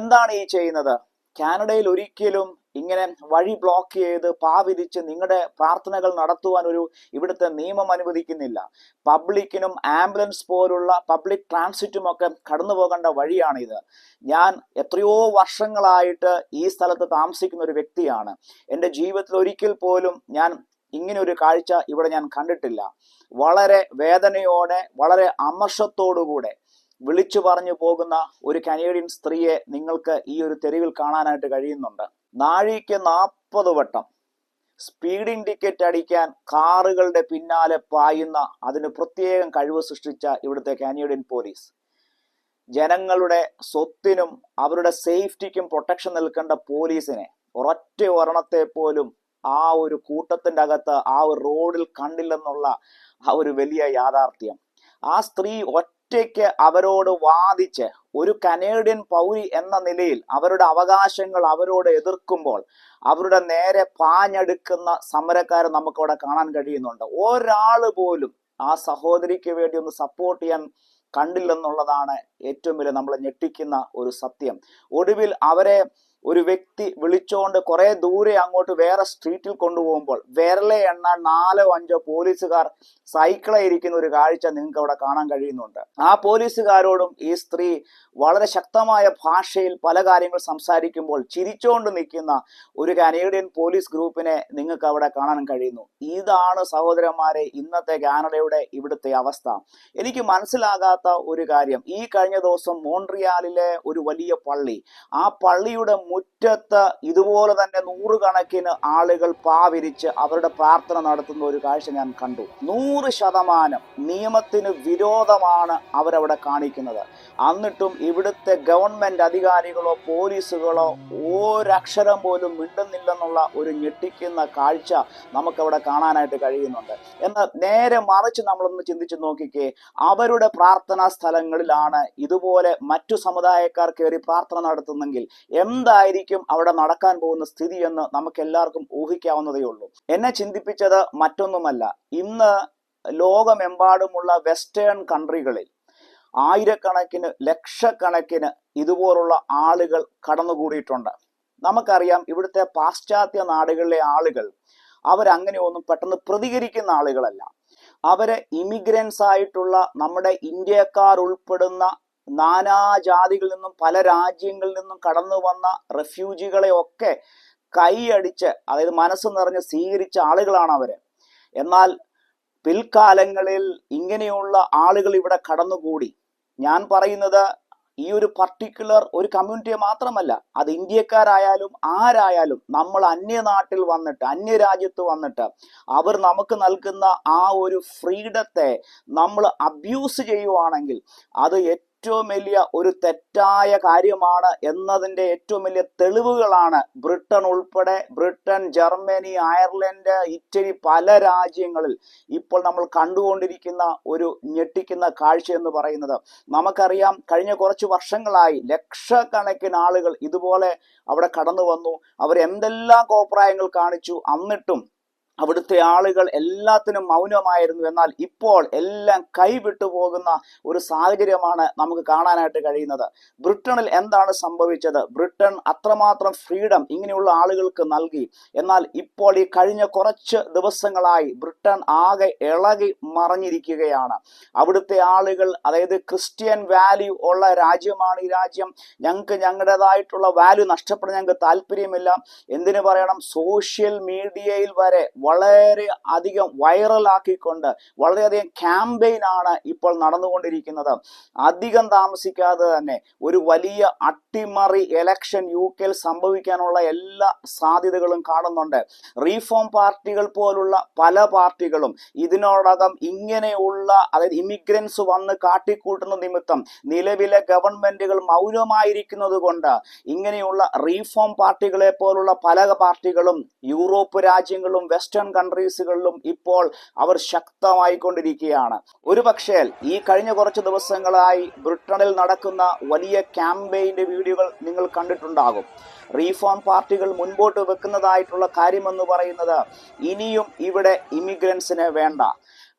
എന്താണ് ഈ ചെയ്യുന്നത്? കാനഡയിൽ ഒരിക്കലും ഇങ്ങനെ വഴി ബ്ലോക്ക് ചെയ്ത് പാവിരിച്ച് നിങ്ങളുടെ പ്രാർത്ഥനകൾ നടത്തുവാൻ ഒരു ഇവിടുത്തെ നിയമം അനുവദിക്കുന്നില്ല. പബ്ലിക്കിനും ആംബുലൻസ് പോലുള്ള പബ്ലിക് ട്രാൻസിറ്റും ഒക്കെ കടന്നു പോകേണ്ട വഴിയാണിത്. ഞാൻ എത്രയോ വർഷങ്ങളായിട്ട് ഈ സ്ഥലത്ത് താമസിക്കുന്ന ഒരു വ്യക്തിയാണ്. എന്റെ ജീവിതത്തിൽ ഒരിക്കൽ പോലും ഞാൻ ഇങ്ങനെ ഒരു കാഴ്ച ഇവിടെ ഞാൻ കണ്ടിട്ടില്ല. വളരെ വേദനയോടെ വളരെ അമർഷത്തോടുകൂടെ വിളിച്ചു പറഞ്ഞു പോകുന്ന ഒരു കനേഡിയൻ സ്ത്രീയെ നിങ്ങൾക്ക് ഈ ഒരു തെരുവിൽ കാണാനായിട്ട് കഴിയുന്നുണ്ട്. നാഴിക്ക് നാൽപ്പത് വട്ടം സ്പീഡിംഗ് ടിക്കറ്റ് അടിക്കാൻ കാറുകളുടെ പിന്നാലെ പായുന്ന അതിന് പ്രത്യേകം കഴിവ് സൃഷ്ടിച്ച ഇവിടുത്തെ കാനേഡിയൻ പോലീസ് ജനങ്ങളുടെ സ്വത്തിനും അവരുടെ സേഫ്റ്റിക്കും പ്രൊട്ടക്ഷൻ നിൽക്കേണ്ട പോലീസിനെ ഒരൊറ്റ ഒരെണ്ണത്തെ പോലും ആ ഒരു കൂട്ടത്തിന്റെ അകത്ത് ആ ഒരു റോഡിൽ കണ്ടില്ലെന്നുള്ള ആ ഒരു വലിയ യാഥാർത്ഥ്യം. ആ സ്ത്രീ ഒറ്റയ്ക്ക് അവരോട് വാദിച്ച് ഒരു കനേഡിയൻ പൗരി എന്ന നിലയിൽ അവരുടെ അവകാശങ്ങൾ അവരോട് എതിർക്കുമ്പോൾ അവരുടെ നേരെ പാഞ്ഞെടുക്കുന്ന സമരക്കാരെ നമുക്കവിടെ കാണാൻ കഴിയുന്നുണ്ട്. ഒരാൾ പോലും ആ സഹോദരിക്ക് വേണ്ടി ഒന്ന് സപ്പോർട്ട് ചെയ്യാൻ കണ്ടില്ലെന്നുള്ളതാണ് ഏറ്റവും വലിയ നമ്മളെ ഞെട്ടിക്കുന്ന ഒരു സത്യം. ഒടുവിൽ അവരെ ഒരു വ്യക്തി വിളിച്ചുകൊണ്ട് കുറെ ദൂരെ അങ്ങോട്ട് വേറെ സ്ട്രീറ്റിൽ കൊണ്ടുപോകുമ്പോൾ വിരലെ എണ്ണാൻ നാലോ അഞ്ചോ പോലീസുകാർ സൈക്കിളെ ഇരിക്കുന്ന ഒരു കാഴ്ച നിങ്ങൾക്ക് അവിടെ കാണാൻ കഴിയുന്നുണ്ട്. ആ പോലീസുകാരോടും ഈ സ്ത്രീ വളരെ ശക്തമായ ഭാഷയിൽ പല കാര്യങ്ങൾ സംസാരിക്കുമ്പോൾ ചിരിച്ചുകൊണ്ട് നിൽക്കുന്ന ഒരു കനേഡിയൻ പോലീസ് ഗ്രൂപ്പിനെ നിങ്ങൾക്ക് അവിടെ കാണാൻ കഴിയുന്നു. ഇതാണ് സഹോദരന്മാരെ ഇന്നത്തെ കാനഡയുടെ ഇവിടുത്തെ അവസ്ഥ. എനിക്ക് മനസ്സിലാകാത്ത ഒരു കാര്യം. ഈ കഴിഞ്ഞ ദിവസം മോൺട്രിയാലിലെ ഒരു വലിയ പള്ളി. ആ പള്ളിയുടെ മുറ്റത്ത് ഇതുപോലെ തന്നെ നൂറുകണക്കിന് ആളുകൾ പാവിരിച്ച് അവരുടെ പ്രാർത്ഥന നടത്തുന്ന ഒരു കാഴ്ച ഞാൻ കണ്ടു. നൂറ് ശതമാനം നിയമത്തിന് വിരോധമാണ് അവരവിടെ കാണിക്കുന്നത്. എന്നിട്ടും ഇവിടുത്തെ ഗവൺമെന്റ് അധികാരികളോ പോലീസുകളോ ഒരക്ഷരം പോലും മിണ്ടുന്നില്ലെന്നുള്ള ഒരു ഞെട്ടിക്കുന്ന കാഴ്ച നമുക്കവിടെ കാണാനായിട്ട് കഴിയുന്നുണ്ട്. എന്നാൽ നേരെ മറിച്ച് നമ്മളൊന്ന് ചിന്തിച്ചു നോക്കിക്കേ അവരുടെ പ്രാർത്ഥനാ സ്ഥലങ്ങളിലാണ് ഇതുപോലെ മറ്റു സമുദായക്കാർ കയറി പ്രാർത്ഥന നടത്തുന്നെങ്കിൽ എന്തായിരിക്കും അവിടെ നടക്കാൻ പോകുന്ന സ്ഥിതി എന്ന് നമുക്ക് എല്ലാവർക്കും ഊഹിക്കാവുന്നതേ ഉള്ളൂ. എന്നെ ചിന്തിപ്പിച്ചത് മറ്റൊന്നുമല്ല. ഇന്ന് ലോകമെമ്പാടുമുള്ള വെസ്റ്റേൺ കൺട്രികളിൽ ആയിരക്കണക്കിന് ലക്ഷക്കണക്കിന് ഇതുപോലുള്ള ആളുകൾ കടന്നുകൂടിയിട്ടുണ്ട്. നമുക്കറിയാം ഇവിടുത്തെ പാശ്ചാത്യ നാടുകളിലെ ആളുകൾ അവരങ്ങനെ ഒന്നും പെട്ടെന്ന് പ്രതികരിക്കുന്ന ആളുകളല്ല. അവരെ ഇമിഗ്രൻസ് ആയിട്ടുള്ള നമ്മുടെ ഇന്ത്യക്കാർ ഉൾപ്പെടുന്ന നാനാജാതികളിൽ നിന്നും പല രാജ്യങ്ങളിൽ നിന്നും കടന്നു വന്ന റെഫ്യൂജികളെ ഒക്കെ കൈയടിച്ച് അതായത് മനസ്സ് നിറഞ്ഞ് സ്വീകരിച്ച ആളുകളാണ് അവർ. എന്നാൽ പിൽക്കാലങ്ങളിൽ ഇങ്ങനെയുള്ള ആളുകൾ ഇവിടെ കടന്നുകൂടി. ഞാൻ പറയുന്നത് ഈ ഒരു പർട്ടിക്കുലർ ഒരു കമ്മ്യൂണിറ്റിയെ മാത്രമല്ല അത് ഇന്ത്യക്കാരായാലും ആരായാലും നമ്മൾ അന്യനാട്ടിൽ വന്നിട്ട് അന്യരാജ്യത്ത് വന്നിട്ട് അവർ നമുക്ക് നൽകുന്ന ആ ഒരു ഫ്രീഡത്തെ നമ്മൾ അബ്യൂസ് ചെയ്യുവാണെങ്കിൽ അത് ഏറ്റവും വലിയ ഒരു തെറ്റായ കാര്യമാണ് എന്നതിന്റെ ഏറ്റവും വലിയ തെളിവുകളാണ് ബ്രിട്ടൻ ഉൾപ്പെടെ ബ്രിട്ടൻ ജർമ്മനി അയർലൻഡ് ഇറ്റലി പല രാജ്യങ്ങളിൽ ഇപ്പോൾ നമ്മൾ കണ്ടുകൊണ്ടിരിക്കുന്ന ഒരു ഞെട്ടിക്കുന്ന കാഴ്ച എന്ന് പറയുന്നത്. നമുക്കറിയാം കഴിഞ്ഞ കുറച്ച് വർഷങ്ങളായി ലക്ഷക്കണക്കിന് ആളുകൾ ഇതുപോലെ അവിടെ കടന്നു വന്നു അവർ എന്തെല്ലാം കോപ്രായങ്ങൾ കാണിച്ചു. എന്നിട്ടും അവിടുത്തെ ആളുകൾ എല്ലാത്തിനും മൗനമായിരുന്നു. എന്നാൽ ഇപ്പോൾ എല്ലാം കൈവിട്ടു പോകുന്ന ഒരു സാഹചര്യമാണ് നമുക്ക് കാണാനായിട്ട് കഴിയുന്നത്. ബ്രിട്ടണിൽ എന്താണ് സംഭവിച്ചത്? ബ്രിട്ടൻ അത്രമാത്രം ഫ്രീഡം ഇങ്ങനെയുള്ള ആളുകൾക്ക് നൽകി. എന്നാൽ ഇപ്പോൾ ഈ കഴിഞ്ഞ കുറച്ച് ദിവസങ്ങളായി ബ്രിട്ടൻ ആകെ ഇളകി മറഞ്ഞിരിക്കുകയാണ്. അവിടുത്തെ ആളുകൾ അതായത് ക്രിസ്ത്യൻ വാല്യൂ ഉള്ള രാജ്യമാണ് ഈ രാജ്യം. ഞങ്ങൾക്ക് ഞങ്ങളുടേതായിട്ടുള്ള വാല്യൂ നഷ്ടപ്പെടാൻ ഞങ്ങൾക്ക് താല്പര്യമില്ല. എന്തിനു പറയണം? സോഷ്യൽ മീഡിയയിൽ വരെ വളരെ അധികം വൈറലാക്കിക്കൊണ്ട് വളരെയധികം ക്യാമ്പയിനാണ് ഇപ്പോൾ നടന്നുകൊണ്ടിരിക്കുന്നത്. അധികം താമസിക്കാതെ തന്നെ ഒരു വലിയ അട്ടിമറി എലക്ഷൻ യു കെയിൽ സംഭവിക്കാനുള്ള എല്ലാ സാധ്യതകളും കാണുന്നുണ്ട്. റീഫോം പാർട്ടികൾ പോലുള്ള പല പാർട്ടികളും ഇതിനോടകം ഇങ്ങനെയുള്ള അതായത് ഇമിഗ്രൻസ് വന്ന് കാട്ടിക്കൂട്ടുന്ന നിമിത്തം നിലവിലെ ഗവൺമെന്റുകൾ മൗനമായിരിക്കുന്നത് കൊണ്ട് ഇങ്ങനെയുള്ള റീഫോം പാർട്ടികളെ പോലുള്ള പല പാർട്ടികളും യൂറോപ്പ് രാജ്യങ്ങളും വെസ്റ്റേൺ കൺട്രീസുകളിലും ഇപ്പോൾ അവർ ശക്തമായിക്കൊണ്ടിരിക്കുകയാണ്. ഒരു പക്ഷേ ഈ കഴിഞ്ഞ കുറച്ച് ദിവസങ്ങളായി ബ്രിട്ടനിൽ നടക്കുന്ന വലിയ ക്യാമ്പയിന്റെ വീഡിയോകൾ നിങ്ങൾ കണ്ടിട്ടുണ്ടാകും. റീഫോം പാർട്ടികൾ മുൻപോട്ട് വെക്കുന്നതായിട്ടുള്ള കാര്യമെന്ന് പറയുന്നത് ഇനിയും ഇവിടെ ഇമിഗ്രൻസിനെ വേണ്ട.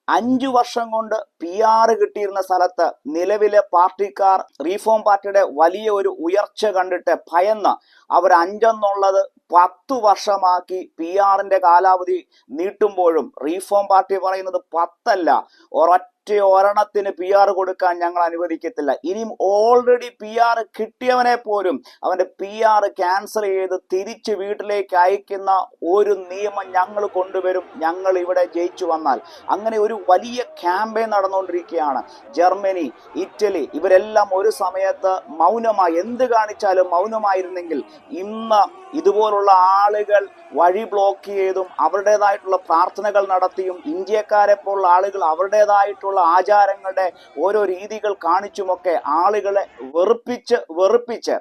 അഞ്ചു വർഷം കൊണ്ട് പി ആർ കിട്ടിയിരുന്ന സ്ഥലത്ത് നിലവിലെ പാർട്ടിക്കാർ റീഫോം പാർട്ടിയുടെ വലിയ ഒരു ഉയർച്ച കണ്ടിട്ട് ഭയന്ന് അവർ അഞ്ചെന്നുള്ളത് പത്തു വർഷമാക്കി പി ആറിന്റെ കാലാവധി നീട്ടുമ്പോഴും റീഫോം പാർട്ടി പറയുന്നത് പത്തല്ല. ഒരൊറ്റ ഒരെണ്ണത്തിന് പി ആർ കൊടുക്കാൻ ഞങ്ങൾ അനുവദിക്കത്തില്ല. ഇനിയും ഓൾറെഡി പി ആർ കിട്ടിയവനെ പോലും അവന്റെ പി ആർ ക്യാൻസൽ ചെയ്ത് തിരിച്ച് വീട്ടിലേക്ക് അയക്കുന്ന ഒരു നിയമം ഞങ്ങൾ കൊണ്ടുവരും. ഞങ്ങൾ ഇവിടെ ജയിച്ചു വന്നാൽ. അങ്ങനെ ഒരു വലിയ ക്യാമ്പയിൻ നടന്നുകൊണ്ടിരിക്കുകയാണ്. ജർമ്മനി ഇറ്റലി ഇവരെല്ലാം ഒരു സമയത്ത് മൗനമായി എന്ത് കാണിച്ചാലും മൗനമായിരുന്നെങ്കിൽ ഇന്ന് ഇതുപോലുള്ള ആളുകൾ വഴി ബ്ലോക്ക് ചെയ്തും അവരുടേതായിട്ടുള്ള പ്രാർത്ഥനകൾ നടത്തിയും ഇന്ത്യക്കാരെ പോലുള്ള ആളുകൾ അവരുടേതായിട്ടുള്ള ആചാരങ്ങളുടെ ഓരോ രീതികൾ കാണിച്ചുമൊക്കെ ആളുകളെ വെറുപ്പിച്ച് വെറുപ്പിച്ച്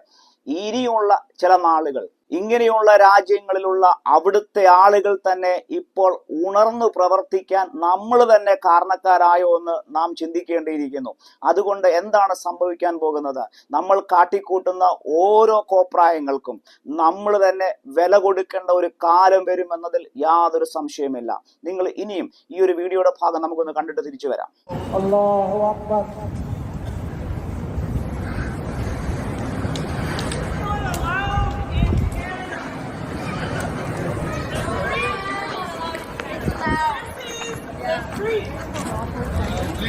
ഇനിയുള്ള ചില നാളുകൾ ഇങ്ങനെയുള്ള രാജ്യങ്ങളിലുള്ള അവിടുത്തെ ആളുകൾ തന്നെ ഇപ്പോൾ ഉണർന്നു പ്രവർത്തിക്കാൻ നമ്മൾ തന്നെ കാരണക്കാരായോ എന്ന് നാം ചിന്തിക്കേണ്ടിയിരിക്കുന്നു. അതുകൊണ്ട് എന്താണ് സംഭവിക്കാൻ പോകുന്നത്? നമ്മൾ കാട്ടിക്കൂട്ടുന്ന ഓരോ കോപ്രായങ്ങൾക്കും നമ്മൾ തന്നെ വില കൊടുക്കേണ്ട ഒരു കാലം വരുമെന്നതിൽ യാതൊരു സംശയമില്ല നിങ്ങൾ ഇനിയും ഈ ഒരു വീഡിയോയുടെ ഭാഗം നമുക്കൊന്ന് കണ്ടിട്ട് തിരിച്ചു വരാം.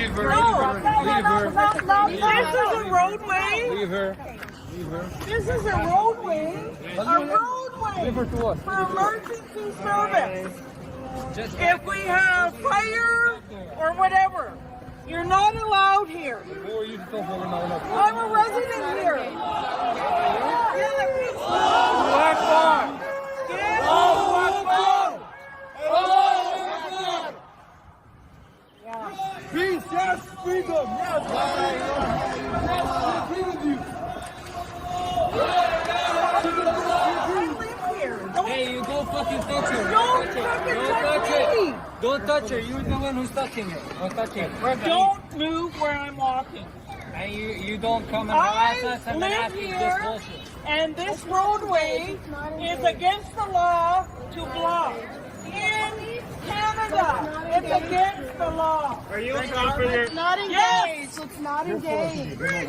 Leave her. No, leave her. no, Leave no, her. This is a roadway. Leave her. Leave her. This is a roadway. A roadway Leave her to us. for emergency service. Just If we have fire or whatever, you're not allowed here. who are you to talk over. I'm a resident here. Get yes, freedom, yes. I live here. Don't, Hey, you don't fucking touch her. don't fucking touch me. it. Don't touch her. You're the one who's touching her. Don't touch her. Don't move where I'm walking. And you, you don't come and harass I us and live ask this here, bullshit. and this roadway is against the law to block. In Canada. It's against the law. Are you confident? It's not engaged. Yes. It's not engaged. Free,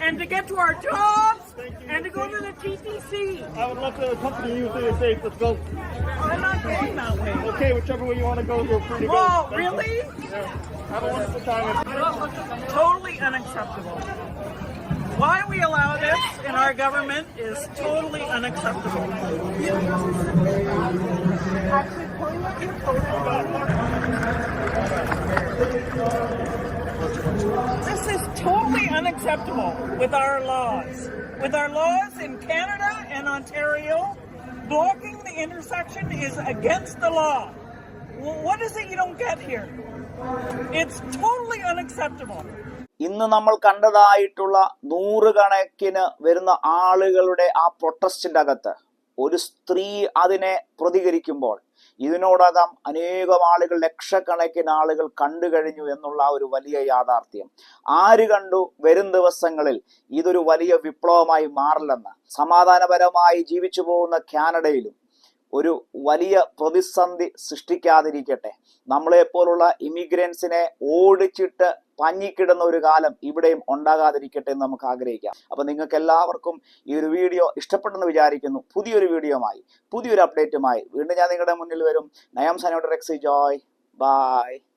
and to get to our jobs and to go to the TTC. I would love to accompany you so you're safe. Let's go. I'm not going that way. Okay, whichever way you want to go, you're free to go. Whoa, Thank you. really? Have a wonderful time. Totally unacceptable. Why we allow this in our government is totally unacceptable. This is totally unacceptable with our laws. With our laws in Canada and Ontario, blocking the intersection is against the law. What is it you don't get here? It's totally unacceptable. ഇന്ന് നമ്മൾ കണ്ടതായിട്ടുള്ള നൂറുകണക്കിന് വരുന്ന ആളുകളുടെ ആ പ്രൊട്ടസ്റ്റിന്റെ അകത്ത് ഒരു സ്ത്രീ അതിനെ പ്രതികരിക്കുമ്പോൾ ഇതിനോടകം അനേകം ആളുകൾ ലക്ഷക്കണക്കിന് ആളുകൾ കണ്ടു കഴിഞ്ഞു എന്നുള്ള ഒരു വലിയ യാഥാർത്ഥ്യം. ആര് കണ്ടു വരും ദിവസങ്ങളിൽ ഇതൊരു വലിയ വിപ്ലവമായി മാറില്ലെന്ന്. സമാധാനപരമായി ജീവിച്ചു പോകുന്ന കാനഡയിലും ഒരു വലിയ പ്രതിസന്ധി സൃഷ്ടിക്കാതിരിക്കട്ടെ. നമ്മളെപ്പോലുള്ള ഇമിഗ്രൻസിനെ ഓടിച്ചിട്ട് പഞ്ഞിക്കിടുന്ന ഒരു കാലം ഇവിടെയും ഉണ്ടാകാതിരിക്കട്ടെ എന്ന് നമുക്ക് ആഗ്രഹിക്കാം. അപ്പൊ നിങ്ങൾക്ക് എല്ലാവർക്കും ഈ ഒരു വീഡിയോ ഇഷ്ടപ്പെട്ടെന്ന് വിചാരിക്കുന്നു. പുതിയൊരു വീഡിയോമായി പുതിയൊരു അപ്ഡേറ്റുമായി. വീണ്ടും ഞാൻ നിങ്ങളുടെ മുന്നിൽ വരും. നയം സനോട് റെക്സി. ജോയ്. ബൈ.